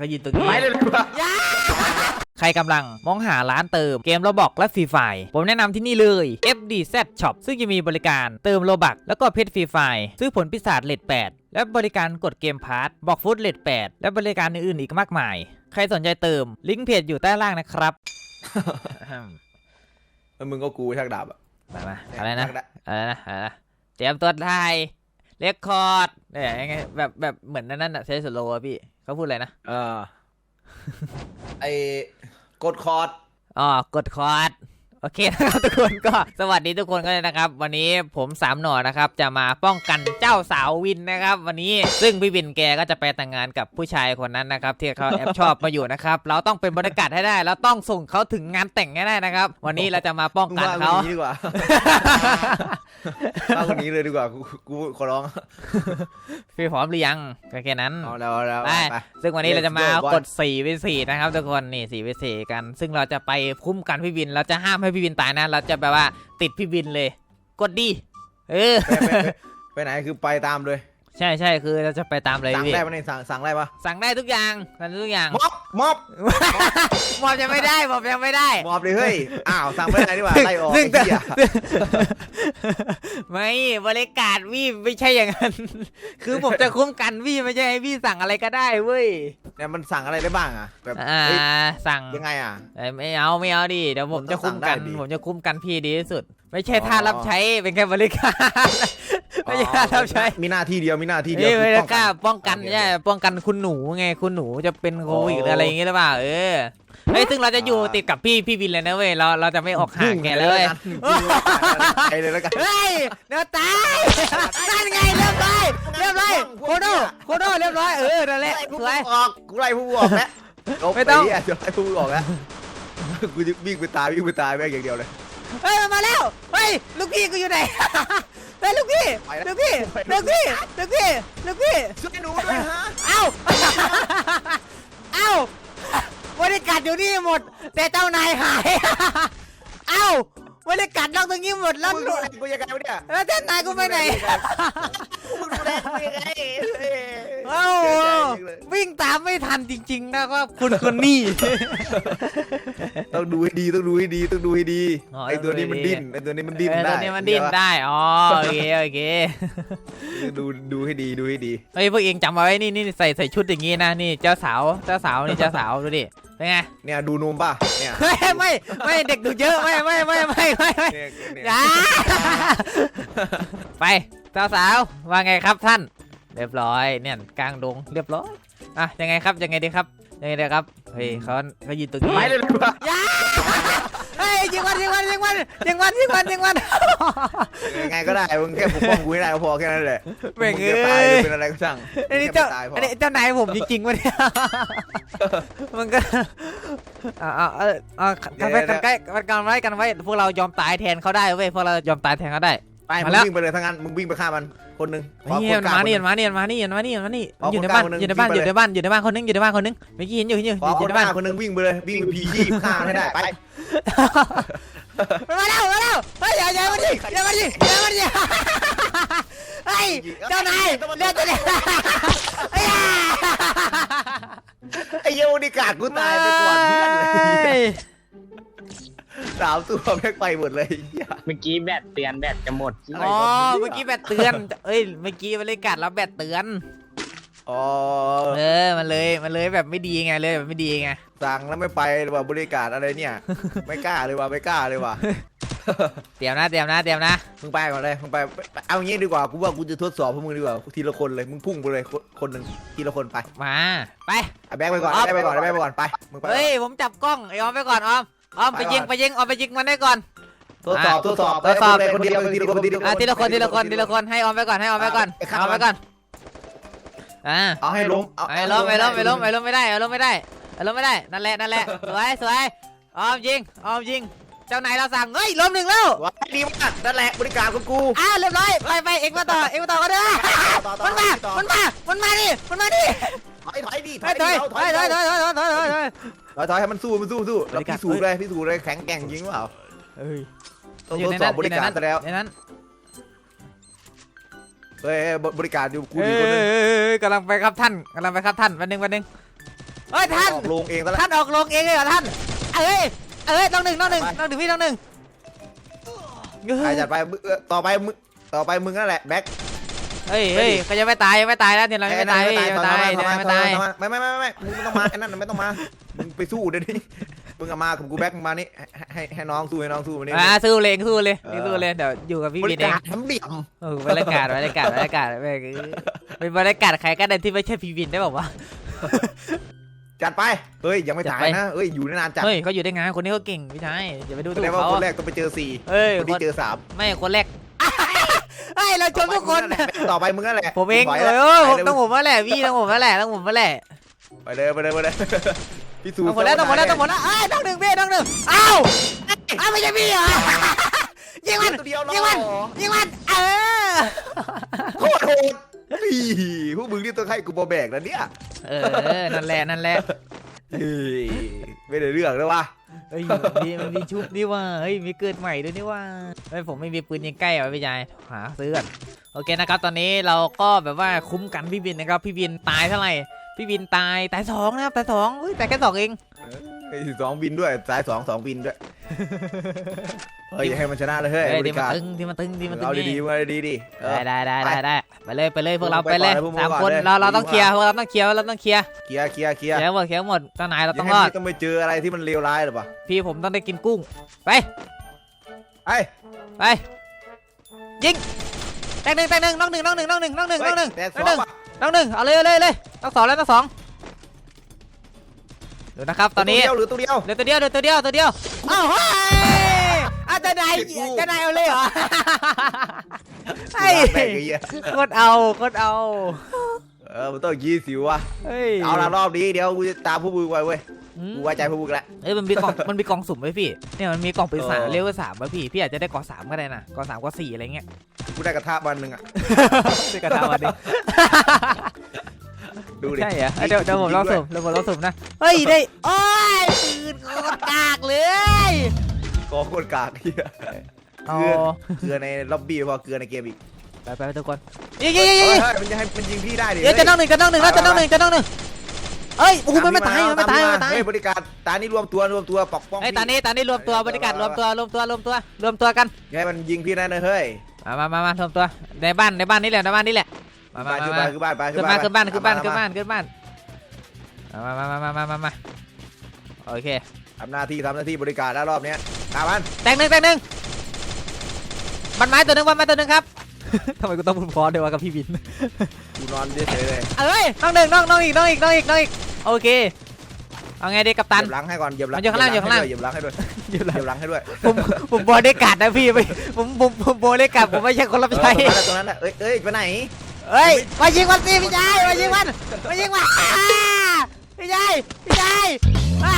เขายืนตรงนี้ไปเลยดีกว่าใครกำลังมองหาร้านเติมเกมโรบอกและฟรีไฟผมแนะนำที่นี่เลย FDZ Shop ซึ่งจะมีบริการเติมโลบักแล้วก็เพชรฟรีไฟซื้อผลปีศาจเลท8และบริการกดเกมพาร์ทบอกฟุตเลท8และบริการอื่นๆอีกมากมาย ใครสนใจเติมลิงก์เพจอยู่ใต้ล่างนะครับแล้วมึงก็กูชักดาบอะมามาอะไรนะชักดาบอะไรนะอะไรนะเตรียมตัวถ่ายเรคคอร์ดเนี่ยยังไงแบบแบบเหมือนนั่นน่ะใช้สโลว์อะพี่ เขาพูดอะไรนะเออไอ้กดคอร์ดอ๋อกดคอร์ด โอเคนะครับทุกคนก็สวัสดีทุกคนก็เลยนะครับ วันนี้ผมสามหน่อนะครับ จะมาป้องกันเจ้าสาววินนะครับ วันนี้ซึ่งพี่วินแกก็จะไปแต่งงานกับผู้ชายคนนั้นนะครับ ที่เขาแอบชอบมาอยู่นะครับ เราต้องเป็นบรรยากาศให้ได้ เราต้องส่งเขาถึงงานแต่งให้ได้นะครับ วันนี้เราจะมาป้องมึงกันว่าเขาคนนี้ดีกว่าว่าคนนี้เลยดีกว่ากูกูขอร้องพี่พร้อมหรือยังก็แค่นั้นเอาแล้วเอาแล้วไปไปซึ่งวันนี้เรา Let's จะมา go, boy กด4วิ4นะครับ ทุกคนนี่4วิ4กัน ซึ่งเราจะไปคุ้มกันพี่วินเราจะห้ามให้พี่วินตายนะ เราจะแบบว่าติดพี่วินเลย กดดี เออ ไปไปไปไปไหนคือไปตามเลย ใช่ใช่คือเราจะไปตามเลยสั่งพี่ได้ปะเนี่ยสั่งสั่งได้ปะสั่งได้ทุกอย่างสั่งได้ทุกอย่างม็อบม็อบหมอบยังไม่ได้หมอบยังไม่ได้ม็อบเลยเฮ้ยอ้าวสั่งไม่ได้ดีกว่าไล่ออกซึ่ไอ้งเหี้ยไม่บริการพี่ไม่ใช่อย่างนั้น คือผมจะคุ้มกันพี่ไม่ใช่ให้พี่สั่งอะไรก็ได้เว้ย เนี่ยมันสั่งอะไรได้บ้างอะแบบอ่าเอ้ยสั่งยังไงอะ เอ้ยไม่เอาไม่เอาดิเดี๋ยวผมผมต้จะองคุ้มกันสั่งได้ดิผมจะคุ้มกันพี่ดีที่สุด ไม่ใช่อ๋อ ท่ารับใช้เป็นแค่บริการไม่ใช่ท่ารับใช้มีหน้าที่เดียวมีหน้าที่เดีเอ้ยยวไม่คือได้ป้องกล้ากันป้องกันโอเคใช่ป้องกันคุณหนูไงคุณหนูจะเป็นโควิดอ๋อหรืออะไรอย่างงี้หรือเปล่าเออเฮ้ยซึ่งเราจะอยู่อ่าติดกับพี่พี่วินเลยนะเว้ยเราเราจะไม่ออกห่างแกเลยไปเลยแล้วกันเฮ้ยเดี๋ยวตายนั่นไงเรียบร้อยเรียบร้อยโคโดโคโดเรียบร้อยเออนั่นแหละไล่ผู้สวย ออกกูไล่ผู้ออกแล้วไม่ต้องลบปเหี้ยจะไล่ผู้ออกแล้วกูจะวิ่งไปตายวิ่งไปตายแม่งอย่างเดียวเลย เฮ้ยมันมาแล้วเฮ้ยลูกพี่กูอยู่ไหน เฮ้ยลูกพี่ไปแล้วลูกพี่ลูกพี่ลูกพี่ลูกพี่ช่วยหนูด้วยฮะ เอ้าเอ้าบ ริการอยู่นี่หมด แต่เจ้านายหาย เอ้าบริการนอกตรงนี้หมดแล้วมึงดูแลกูยังไงวะเนี่ยแล้วเจ้านายกูไปไหนมึงดูแลกูยังไงเอ้าเสียใจจริงเลยวิ่งตามไม่ทันจริง ๆ นะครับ คุณคนนี้ ต้องดูให้ดีต้องดูให้ดีต้องดูให้ดีอ๋อไอตัวนี้มันดิ้นไอตัวนี้มันดิ้นเออได้ตัวนี้มันดิ้นได้ อ๋อ โอเค โอเค ดูดูให้ดีดูให้ดี เฮ้ย พวกเองจำเอาไว้ นี่นี่ใส่ใส่ชุดอย่างงี้นะ นี่เจ้าสาว เจ้าสาว นี่เจ้าสาว ดูดิ เป็นไง เนี่ยดูนมป่ะเนี่ยเฮ้ย ไม่ ไม่ เด็กดูเยอะ ไม่ ไม่ ไม่ ไม่ไม่ไม่เนี่ยเนี่ยอย่าไป เจ้าสาว ว่าไงครับท่าน เรียบร้อย เนี่ย กลางดง เรียบร้อย อะ ยังไงครับ ยังไงดีครับ ยังไงดีครับ เฮ้ยเขาเขายืนตรงนี้ไปเลยดีกว่าอย่าเฮ้ยยิงวันยิงวันยิงวันยิงวันยิงวันยิงวัน ยังไงก็ได้มึงแค่ปกป้องกูให้ได้ก็พอแค่นั้นแหละแม่งมึจะตายเอ้หรืยอเป็นอะไรก็ช่างอันนี้แค่เจ้าไม่ตายพออันนี้เจ้านายผมจริงๆวะเนี่ย มันก็เอาเอาเอาเอากันไว้กันใกล้กันไว้กันไว้พวกเรายอมตายแทนเขาได้เว้ยพวกเรายอมตายแทนเขาได้ ไปมึมางแล้ววิ่งไปเลยทั้งนั้นมึงวิ่งไปฆ่ามันคนหนึ่งขอนี่คมันกล้มานี่คมันมานี่มันมานี่มันมานี่มันมานี่เอาอยู่ในคนกบ้าลานงคนหนึ่งอยู่ในบ้านวิ่องไปยู่ในบ้านอยู่ในบ้านคนนึงอยู่ในบ้านคนนึงเมื่อกี้เห็นอยู่เห็นอยู่ขออคยู่นในหบ้าน้านคนหนึ่งวิ่งไปเลยวิ่งไปพีชีพฆ่าให้ได้ไปมันมาแล้วมาแล้วเฮ้ยอย่าอย่ามาดิอย่ามาดิอย่ามาดิเฮ้ยเจ้านายเลือดตัวเนี้ยเฮ้ยไอ้เหี้ยนี่กาดกูตายไปก่อนเพื่อนเลย สามตัวแม่งไปหมดเลยไอ้เหี้ยเมื่อกี้แบตเตือนแบตจะหมดอะไรอ๋อวะเมื่อกี้แบตเตือน เอ้ยเมื่อกี้บริการแล้วแบตเตือน อ๋อเออมันเลยมันเลยแบบไม่ดีไงเลยแบบไม่ดีไงสั่งแล้วไม่ไปหรือว่าบริการอะไรเนี่ย ไม่กล้าเลยว่ะไม่กล้าเลยว่ะ เตรียมนะเตรียมนะเตรียมนะมึงไปก่อนเลยมึงไปเอางี้ดีกว่ากูว่ากูจะทดสอบพวกมึงดีกว่าทีละคนเลยมึงพุ่งไปเลยคนคนหนึ่งทีละคนไปมาไปเอาแบกไปก่อนเอาแบกไปก่อนเอาแบกไปก่อนไปมึงไปก่อน เฮ้ยผมจับกล้องไอ้ออมไปก่อนออม ออมไปไปก่อนยิงไปยิงออมไปยิงมันได้ก่อน ทดสอบทดสอบทดสอบไปคนเดียวทีละคนทีละคนอะทีละคนทีละคนทีละคนให้ออมไปก่อนให้ออมไปก่อนไปฆ่าเอาไปมันก่อนอ่าเอาให้ล้มเอาไอ้ล้มไอ้ล้มไอ้ล้มไอ้ล้มไม่ได้ไอ้ล้มไม่ได้ไอ้ล้มไม่ได้นั่นแหละนั่นแหละสวยสวยออมยิงออมยิง เจ้านายเราสั่งเฮ้ยล้มหนึ่งแล้วว้ายดีมากนั่นแหละบริการของกูอ่าเรียบร้อยไปไปเอ็งมาต่อเอ็งมาต่อก็ได้ต่อต่อมันมาต่อมันมามันมาดิมันมาดิถอยถอย ดิถเฮ้อยยถอยดิถอยถถออยยถอยถอยถอยถอยถอยถอย ถอยถอยให้มันสู้มันสู้สู้เราบริการ พิสูจน์เลยพิสูจน์เลยแข็งแกร่งจริงเปล่าเอ้ยต้องอยู่ทดในสอนั้บนบริการซะแล้วในนั้นเฮ้ยบริการอยู่กูเอ้ดียคนหนึงกำลังไปครับท่านกำลังไปครับท่านวันหนึ่งวันหนึ่งเฮ้ยท่าน ออกโรงเองซะแล้ว ท่านออกลงเองเลยเหรอท่าน เอ้ย เอ้ยต้องหนึ่งต้องหนึ่งไป ต้องหนึ่งพี่ต้องหนึ่งใครจัดไปมึงเอ่อต่อไปมึงต่อไปมึงนั่นแหละแบ็ค เฮ้ยเฮ้ยเขายังไม่ตายยังไม่ตายแล้วเดี๋ยวเรายังไม่ตายพี่ยังไม่ตายต่อเดี๋ยวมายังไม่ต่อตายมาไม่ไม่ไม่ไม่มึงไม่ต้องมาไอ้นั่นไม่ต้องมามึงไปสู้เดี๋ยวนี้มึงเอามากับกูแบ็คมึงมานี่ให้ให้ให้น้องสู้ให้น้องสู้มานี่อ่าสู้เลยสู้เลยเออนี่สู้เลยเดี๋ยวอยู่กับพี่บวิรินเองการทำเหลี่ยมเออบรรยากาศบรรยากาศบรรยากาศแม่งเป็นบรรยากาศใครก็ได้ที่ไม่ใช่พี่วินได้บอกว่าวจัดไป เฮ้ยยังไม่จัดตายไปนะ เฮ้ยอยู่ได้นานจัดะเฮ้ยเขาอยู่ได้ไงคนนี้เขาเก่งพี่ชายอย่าไปดูแสถูดกงว่าเขาคนแรกต้องไปเจอสี่เฮ้ยคนคที่นเจอสามไม่คนแรก เฮ้ยเราชมทุกคนต่อไปมึงนั่นแหละผมเองไหวเอแล้วอไปเลยต้องผมมาแหละพี่ต้องผมมาแหละต้องผมมาแหละไปเลยไปเลยไปเลยพี่สูต้องหมดแล้วต้องหมดแล้วต้องหมดแล้วเอ้ยต้องหนึ่งพี่ต้องหนึ่งเอ้าเอ้าไม่ใช่พี่เหรอยิงมันตัวเดียวยิงมันเหรอยิงมันเออโคตรโหด พี่พวกมึงนี่ตัวใครกูบอแบกนะเนี่ยเออ นั่นแหละ นั่นแหละเฮ้ยไม่ได้เรื่องเลยวะเฮ้ยมีมันมีชุบนี่ว่าเฮ้ย มีเกิดใหม่ด้วยนี่ว่าเฮ้ยผมไม่มีปืนยิงใกล้อะพี่ชายหาซื้อก่อนโอเคนะครับ ตอนนี้เราก็แบบว่าคุ้มกันพี่บินนะครับ พี่บินตายเท่าไหร่ พี่บินตายตายสองนะครับตายสองเฮ้ยแต่แค่สองเองไอ้สองบินด้วยสายสองสองบินด้วย เฮ้ยให้มันชนะเลยเฮ้ยเฮ้ยบที่ริมันการตึงที่มันตึงที่มันตึงเอานี่ดีๆมาดีๆดิเออ ได้ได้ได้ไปได้ได้ไปเลยไปเลยพวกเราไปไปเลยก่อนเลยพวกมึงสามก่อนคนเลย เราเราต้องดีเคลียกร์ว่าพวกเราต้องเคลียร์เราต้องเคลียร์เคลียร์เคลียร์เคลียร์เคลียร์หมดเคลียร์หมดเจ้านายเราต้องย่รอดให้พี่ต้องไปเจออะไรที่มันเลวร้ายหรือเปล่าพี่ผมต้องได้กินกุ้งไปไอ้ไปยิงแตงหนึ่งแตงหนึ่งน้องหนึ่งน้องหนึ่งน้องหนึ่งน้องหนึ่งน้องหนึ่งแต่สน้อองหนึ่งงว่ะน้องหนึ่งเอาเลยเอาเลยเอาเลยต้องสองแล้วต้องสอง ดูนะครับตอนนี้ตัวเดียวหรือตัวเดียวเหลือตัวเดียวเหลือตัวเดียวตัวเดียวอ้าวเฮ้ยอาจจะนายติดกูจะนายเอาเลยเหรอไอ้แม่งไอ้เหี้ยโคตรเอาโคตรเอาเออมันต้องยี่สิวว่ะเฮ้ยเอาละรอบนี้เดี๋ยวกูจะตามพวกมึงไว้เว้ยอืมกูไว้ใจพวกมึงแล้ว เอ้ยมันมีกล่องมันมีกล่องสุ่มไว้พี่เนี่ยมันมีกล่องปริศนาเออเรียกว่าสามไว้พี่พี่อาจจะได้กล่องสามก็ได้นะกล่องสามกล่องสี่อะไรเงี้ยกูได้กระทะวันหนึ่งอะ ซื้อกระทะวันนี้ ดูดิใช่เหรอเอ้ยเดี๋ยวเดี๋ยวผมลองสุ่มเดี๋ยวผมลองสุ่มนะเฮ้ยได้โอ้ยปืนโคตรกากเลยกองโคตรกากเหี้ยเอาเกลือในล็อบบี้พอเกลือในเกมอีกไปไปไปทุกคนยิงยิงยิงเฮ้ยิยงเฮ้ยมันจะให้มันยิงพี่ได้ดิเดี๋ยวจะน้องหนึ่งจะน้องหนึ่งแล้วจะน้องหนึ่งจะน้องหนึ่งเอ้ยโอ้โหมันไม่ตายมันไม่ตายมันไม่ตายเฮ้ยบริการตานี่รวมตัวรวมตัวปอกป้องไอ้ยตอนนี้ตอนนี้รวมตัวบริการรวมตัวรวมตัวรวมตัวรวมตัวกันพี่ให้มันยิงพี่ได้นะเฮ้ยมามามามารวมตัวในบ้านในบ้านนี่แหละในบ้านนี่แหละ มามาไปขึ้นมาบ้านขึ้นบ้านไปขึ้นบ้านขึ้นบ้านขึ้นบ้านขึ้นบ้านขึ้นบ้านมามามามามามามาโอเค ทำหน้าที่ทำหน้าที่บริการแล้วรอบเนี้ยตามมันแตงหนึ่งแตงหนึ่งบันไม้ตัวหนึ่งบันไม้ตัวหนึ่งครับ ทำไมกูต้องพูดพอเดี๋ยวว่ากับพี่บิน กูนอนเฉยๆเลยเอ้ยน้องหนึ่งน้องน้องอีกน้องอีกน้องอีกน้องอีกโอเค เอาไงดีกัปเหตันยียบหลังให้ก่อนเหยียบหลังมันอยู่ข้างล่างอยู่ข้างล่าง เหยียบหลังให้ด้วยเดี๋ยวเหยียบหลังให้ด้วยผมผมบอได้กัดนะพี่ไม่ผมผมผมบอได้กัดผมไม่ใช่คนรับเออใช้ตรงนั้นแหละตรงนั้นแหละเอ้ยเอ้ยไปไหน เฮ้ยมายิงมันสิพี่ชายมายิงมันมายิงมันอ่าพี่ชายพี่ชายอ่า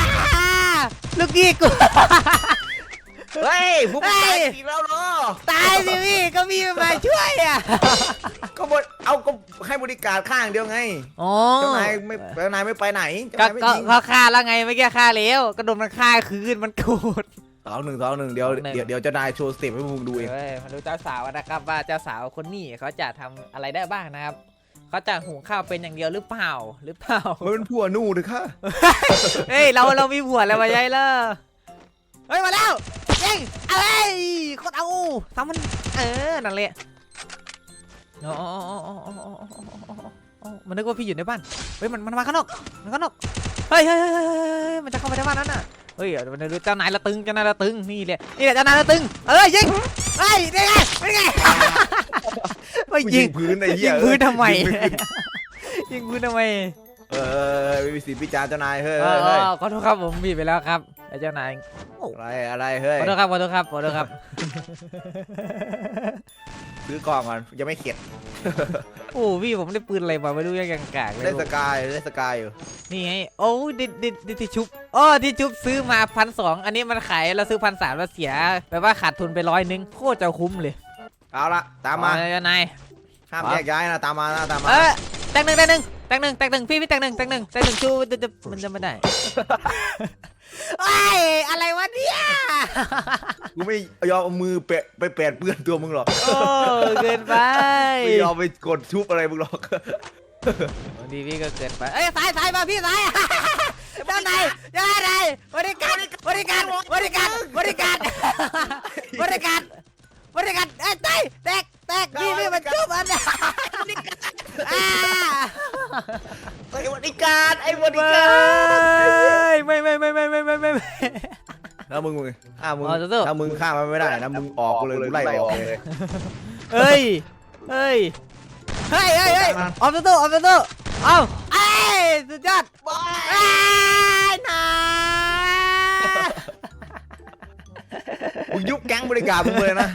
ลูกกี้กู เฮ้ยพวกมึงเฮ้ตายยอีกแล้วเหรอตายสิพี่ก็มีมันมาช่วยอะก็บดเอาก็ให้บริการข้างเดียวไงโอ้เจ้านายไม่เจ้านายไม่ไปไหนก็เจ้านายไม่ก็ยิงเขาฆ่าแล้วไงไม่แก้ฆ่าแล้วก็โดนมันฆ่าคืนมันโกรธ สองหนึ่งสองหนึ่งเดี๋ยวเดี๋ยวเดี๋ยวเจ้านายโชว์สเต็ปให้มึงดูเองเอ้ยมาดูเจ้าสาวนะครับว่าเจ้าสาวคนนี้เขาจะทำอะไรได้บ้างนะครับเขาจะหุงข้าวเป็นอย่างเดียวหรือเปล่าหรือเปล่า มันเป็นผัวนู่หรือคะเฮ้ยเราเรามีผัวแล้วมาใหญ่เลยเฮ้ยมาแล้วยิงอะไรกดเอาทำมันเออนั่นแหละอ๋อมันนึกว่าพี่อยู่ในบ้านเฮ้ยมันมันมาข้างนอกมันข้างนอกเฮ้ยเฮ้ยเฮ้ยมันจะเข้าไปในบ้านนั้นอะ เฮ้ยมันดูเจ้านายละตึงเจ้านายละตึงนี่แหละนี่แหละเจ้านายละตึงเอ้ยยิงเฮ้ยนี่ไงนี่ไงไม่กูยิงพื้นไอ้เหี้ยิยงพื้นทำไมยิงพื้นยิงพื้นทำไมเออไม่มีสิทธิ์พิจารณ์เจ้านายเฮ้ยเอเฮ้ยอเฮ้ยขอโทษครับผมผิดไปแล้วครับไอ้เจ้านายอะไรอะไรเฮ้ยขอโทษครับขอโทษครับขอโทษครับซื้อกล่องก่อนยังไม่เข็ด โอ้พี่ผมได้ปืนอะไรมาไม่รู้ยังกากๆเลยได้สกายได้สกายอยู่นี่ไงโอ้ดิดิดิที่ชุบอ๋อที่ชุบซื้อมาพันสองอันนี้มันขายเราซื้อพันสามเราเสียแปลว่าขาดทุนไปร้อยนึงโคตรจะคุ้มเลยเอาละตามมาเอเจ้านายห้ามแยกย้ายนะตามมานะตามมาเออแตงหนึ่งแตงหนึ่งแตงหนึ่งแตงหนึ่งพี่พี่แตงหนึ่งแตงหนึ่งแตงหนึ่งชูจะจะมันจะไม่ได้ไอะไรวะเนี่ยกูไม่ยอมมือแปะไปแปดเปื้อนตัวมึงหรอกเกินไปไม่ยอมไปกดชุบอะไรมึงหรอกบางทีพี่ก็เกินไปเอ้ยสายสายมาพี่สายด้าไในด้าไในบริการบริการบริการบริการบริการบริการเอ้เต้แตกแตกนี่นี่มันจุบอันเนี่ยไอ้บริการไอ้บริการ แล้วมึงมึงถ้ามึงอ๋อสู้ๆ ถ้ามึงฆ่ามันไม่ได้นะมึงออกกูเลยกูไล่ออกเลยเฮ้ยเฮ้ย เฮ้ยเฮ้ยเฮ้ยออฟตัวตู้ออฟตัวตู้เอาเอ้ยสุดยอดเอ้ยนามึงยุบแก๊งบริการมึงเลยนะ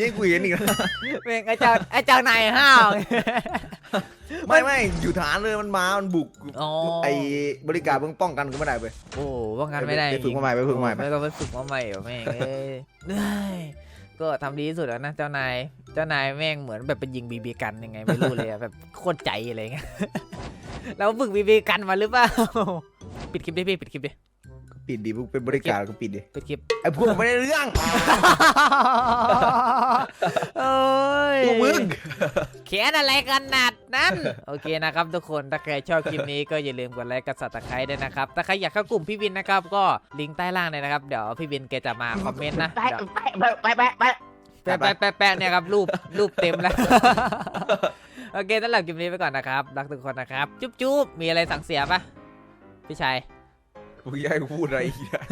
ยิ่งกูเห็นอีกนะเมงไอ้เจ้าไอ้เจ้านายห้าว ไม่ไม่อยู่ฐานเลยมันมา มันบุกอ๋อ ไอ้บริการมึงป้องกันกูไม่ได้ไปโอ้ ว่างั้นไม่ได้ไปฝึกมาใหม่ไปฝึกมาใหม่ไปไม่ต้องไปฝึกมาใหม่เหรอแม่งเอ้ยเฮ้ยก็ทำดีที่สุดแล้วนะเจ้านายเจ้านายแม่งเหมือนแบบเป็นยิงบีบีกันยังไงไม่รู้เลยอะแบบโคตรใจอะไรเงี้ยแล้วฝึกบีบีกันมาหรือเปล่าปิดคลิปดิพี่ปิดคลิปดิปิดดิมึงเป็นบริการก็ปิดดิปิดคลิปไอ้พวกไม่ได้เรื่องโอ้ยพวกมึงเขียนอะไรกันนัด นั้น โอเคนะครับทุกคน ถ้าใครชอบคลิปนี้ก็อย่าลืมกดไลค์กดซับสไครต์ด้วยนะครับ ถ้าใครอยากเข้ากลุ่มพี่วินนะครับ ก็ลิงก์ใต้ล่างเลยนะครับ เดี๋ยวพี่วินแกจะมาคอมเมนต์นะไปเดี๋ยวไปไปไปไป แปะแปะแปะแปะเนี่ยครับรูปรูปเต็มแล้ว โอเคสำหรับคลิปนี้ไปก่อนนะครับ รักทุกคนนะครับ จุ๊บจุ๊บมีอะไรสั่งเสียปะพี่ชาย มึงอยังให้กูพูดอะไรอีกอะ